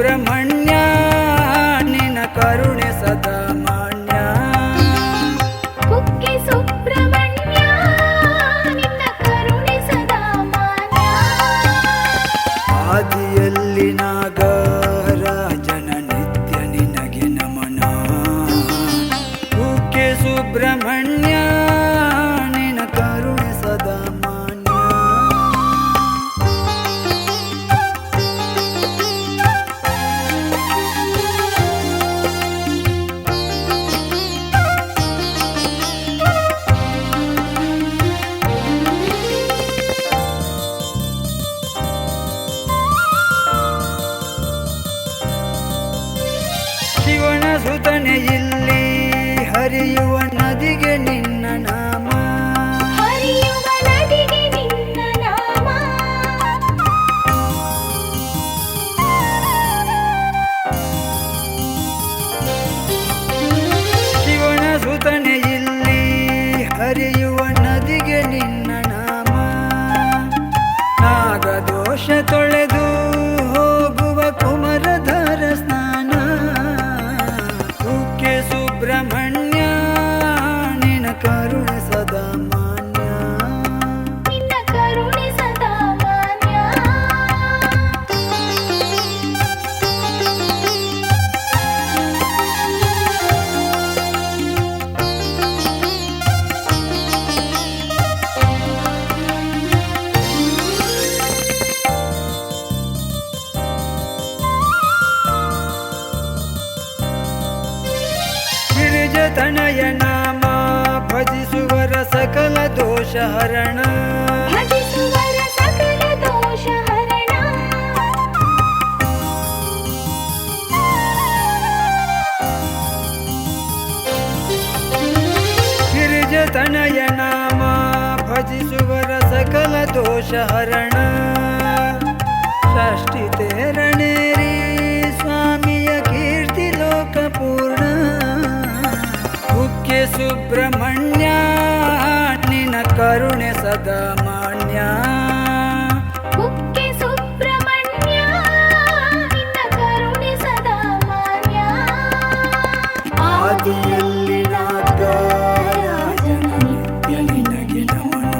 ಸುಬ್ರಹ್ಮಣ್ಯ ನಿನ್ನ ಕರುಣೆ ಸದಾ ಮಾನ್ಯ. ಕುಕ್ಕೆ ಸುಬ್ರಹ್ಮಣ್ಯ ನಿನ್ನ ಕರುಣೆ ಸದಾ ಮಾನ್ಯ. ಆದಿಯಲ್ಲಿ ನಾಗರಾಜನ ನಿತ್ಯ ನಿನಗೆ ನಮನ. ಕುಕ್ಕೆ ಸುಬ್ರಹ್ಮಣ್ಯ ಶಿವನ ಇಲ್ಲಿ ಹರಿಯುವ ನದಿಗೆ ನಿನ್ನ ನಾಮ. ಹರಿಯುವ ನದಿಗೆ ನಿನ್ನ ನಾಮ. ಶಿವನ ಸುತನೆ ಇಲ್ಲಿ ಹರಿಯುವ ನದಿಗೆ ನಿನ್ನ ನಾಮ. ನಾಗದೋಷ ತೊಳೆದು तनय नामा भजिसुवर सकल दोष हरण। तनय नामा भजिसुवर सकल दोष हरण। ಸುಬ್ರಹ್ಮಣ್ಯ ನಿನ ಕರುಣೆ ಸದಾ ಮಾನ್ಯ. ಕುಕ್ಕೆ ಸುಬ್ರಹ್ಮಣ್ಯ ನಿನ್ನ ಕರುಣೆ ಸದಾ ಮಾನ್ಯ. ಆದಿಯಲ್ಲಿ ನಾಗರಾಜನ ನಿತ್ಯ ನಿನಗೆ ನಮನ.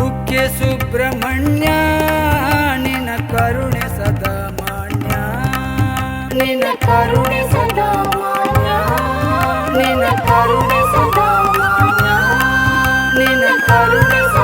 ಮುಖ್ಯ ಸುಬ್ರಹ್ಮಣ್ಯ ನಿನ ಕರುಣೆ ಸದಾ ಮಾನ್ಯ. ನಿನ ಕರುಣೆ ಸದಾ I'm